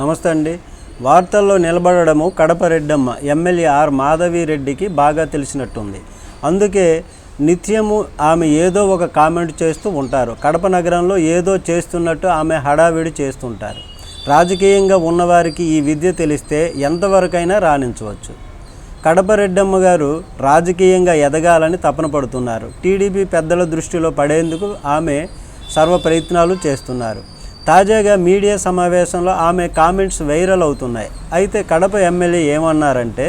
నమస్తే అండి. వార్తల్లో నిలబడము కడప రెడ్డమ్మ ఎమ్మెల్యే ఆర్ మాధవిరెడ్డికి బాగా తెలిసినట్టుంది. అందుకే నిత్యము ఆమె ఏదో ఒక కామెంట్ చేస్తూ ఉంటారు. కడప నగరంలో ఏదో చేస్తున్నట్టు ఆమె హడావిడి చేస్తుంటారు. రాజకీయంగా ఉన్నవారికి ఈ విద్య తెలిస్తే ఎంతవరకైనా రాణించవచ్చు. కడప రెడ్డమ్మ గారు రాజకీయంగా ఎదగాలని తపన పడుతున్నారు. టీడీపీ పెద్దల దృష్టిలో పడేందుకు ఆమె సర్వ ప్రయత్నాలు చేస్తున్నారు. తాజాగా మీడియా సమావేశంలో ఆమె కామెంట్స్ వైరల్ అవుతున్నాయి. అయితే కడప ఎమ్మెల్యే ఏమన్నారంటే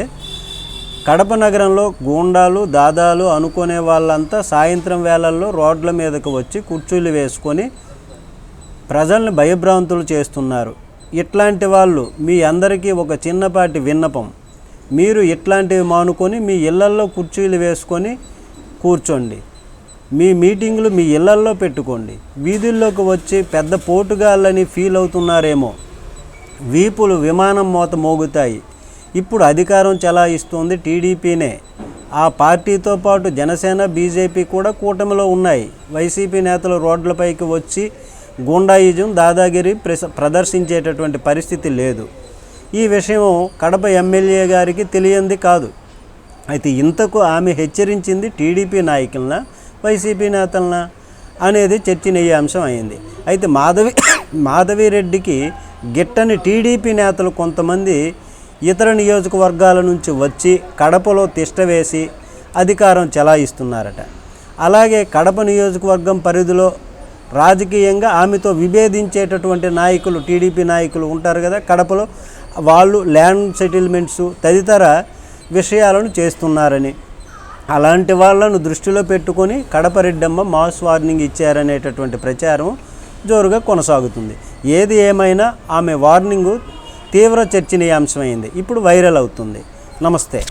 కడప నగరంలో గూండాలు దాదాలు అనుకునే వాళ్ళంతా సాయంత్రం వేళల్లో రోడ్ల మీదకు వచ్చి కుర్చీలు వేసుకొని ప్రజల్ని భయభ్రాంతులు చేస్తున్నారు. ఇట్లాంటి వాళ్ళు మీ అందరికీ ఒక చిన్నపాటి విన్నపం. మీరు ఇట్లాంటివి మానుకొని మీ ఇళ్ళల్లో కుర్చీలు వేసుకొని కూర్చోండి. మీ మీటింగ్లు మీ ఇళ్ళల్లో పెట్టుకోండి. వీధుల్లోకి వచ్చి పెద్ద పోటుగాళ్ళని ఫీల్ అవుతున్నారేమో. వీపులు విమానం మోత మోగుతాయి. ఇప్పుడు అధికారం చెలాయిస్తోంది టీడీపీనే. ఆ పార్టీతో పాటు జనసేన బీజేపీ కూడా కూటమిలో ఉన్నాయి. వైసీపీ నేతలు రోడ్లపైకి వచ్చి గుండాయిజం దాదాగిరి ప్రస ప్రదర్శించేటటువంటి పరిస్థితి లేదు. ఈ విషయం కడప ఎమ్మెల్యే గారికి తెలియంది కాదు. అయితే ఇంతకు ఆమె హెచ్చరించింది టీడీపీ నాయకులన? వైసీపీ నేతలన అనేది చర్చనీయాంశం అయింది. అయితే మాధవి మాధవిరెడ్డికి గిట్టని టీడీపీ నేతలు కొంతమంది ఇతర నియోజకవర్గాల నుంచి వచ్చి కడపలో తిష్టవేసి అధికారం చెలాయిస్తున్నారట. అలాగే కడప నియోజకవర్గం పరిధిలో రాజకీయంగా ఆమెతో విభేదించేటటువంటి నాయకులు టీడీపీ నాయకులు ఉంటారు కదా కడపలో వాళ్ళు ల్యాండ్ సెటిల్మెంట్స్ తదితర విషయాలను చేస్తున్నారని అలాంటి వాళ్ళను దృష్టిలో పెట్టుకొని కడప రెడ్డమ్మ మాస్ వార్నింగ్ ఇచ్చారనేటటువంటి ప్రచారం జోరుగా కొనసాగుతుంది. ఏది ఏమైనా ఆమె వార్నింగు తీవ్ర చర్చనీయాంశమైంది. ఇప్పుడు వైరల్ అవుతుంది. నమస్తే.